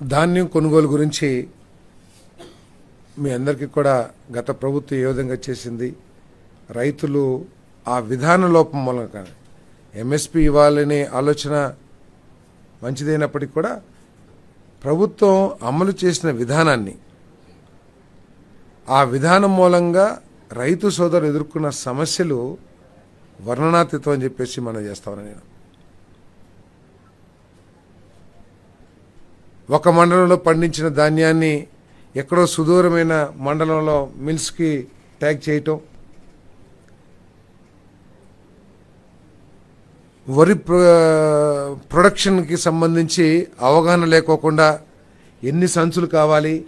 ధాన్యం కొనుగోలు గురించి మీ అందరికీ కూడా గత ప్రభుత్వం ఏ విధంగా చేసింది? రైతులు ఆ విధాన లోపం మూలంగా ఎంఎస్పి ఇవ్వాలనే ఆలోచన మంచిదైనప్పటికీ కూడా ప్రభుత్వం అమలు చేసిన విధానాన్ని ఆ విధానం మూలంగా రైతు సోదరులు ఎదుర్కొన్న సమస్యలు వర్ణనాతీతం అని చెప్పేసి మనం చేస్తామని నేను. ఒక మండలంలో పండించిన ధాన్యాన్ని ఎక్కడో సుదూరమైన మండలంలో మిల్స్కి ట్యాగ్ చేయటం వరి ప్రొడక్షన్కి సంబంధించి అవగాహన లేకోకుండా ఎన్ని సంచులు కావాలి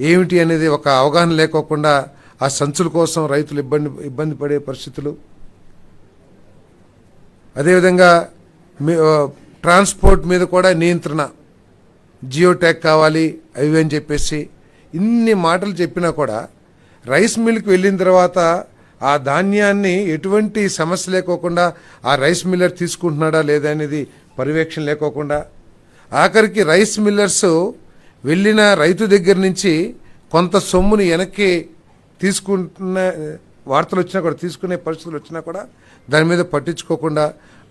ఏమిటి అనేది ఒక అవగాహన లేకోకుండా ఆ సంచుల కోసం రైతులు ఇబ్బంది ఇబ్బంది పడే పరిస్థితులు. అదేవిధంగా మీ- ట్రాన్స్పోర్ట్ మీద కూడా నియంత్రణ. జియో ట్యాగ్ కావాలి అవి అని చెప్పేసి ఇన్ని మాటలు చెప్పినా కూడా రైస్ మిల్కి వెళ్ళిన తర్వాత ఆ ధాన్యాన్ని ఎటువంటి సమస్య లేకోకుండా ఆ రైస్ మిల్లర్ తీసుకుంటున్నాడా లేదా అనేది పర్యవేక్షణ లేకోకుండా ఆఖరికి రైస్ మిల్లర్స్ వెళ్ళిన రైతు దగ్గర నుంచి కొంత సొమ్ముని వెనక్కి తీసుకుంటున్న వార్తలు వచ్చినా కూడా తీసుకునే పరిస్థితులు వచ్చినా కూడా దాని మీద పట్టించుకోకుండా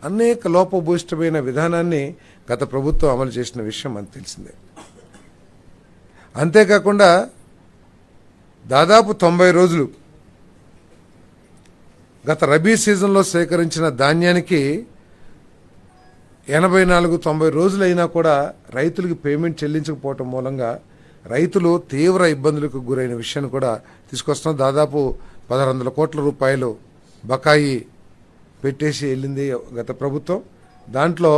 అనేక లోపభూయిష్టమైన విధానాన్ని గత ప్రభుత్వం అమలు చేసిన విషయం మనకు తెలిసిందే. అంతేకాకుండా దాదాపు తొంభై రోజులు గత రబీ సీజన్లో సేకరించిన ధాన్యానికి ఎనభై నాలుగు తొంభై రోజులైనా కూడా రైతులకు పేమెంట్ చెల్లించకపోవటం మూలంగా రైతులు తీవ్ర ఇబ్బందులకు గురైన విషయాన్ని కూడా తీసుకొస్తున్నాం. దాదాపు పదహారు వందల కోట్ల రూపాయలు బకాయి పెట్టేసి వెళ్ళింది గత ప్రభుత్వం. దాంట్లో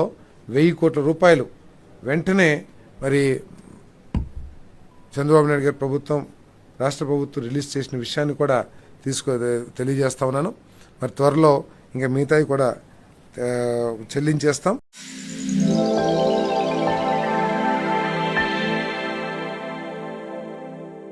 వెయ్యి కోట్ల రూపాయలు వెంటనే మరి చంద్రబాబు నాయుడు గారి ప్రభుత్వం రాష్ట్ర ప్రభుత్వం రిలీజ్ చేసిన విషయాన్ని కూడా తీసుకో తెలియజేస్తా ఉన్నాను. మరి త్వరలో ఇంకా మిగతావి కూడా చెల్లించేస్తాం.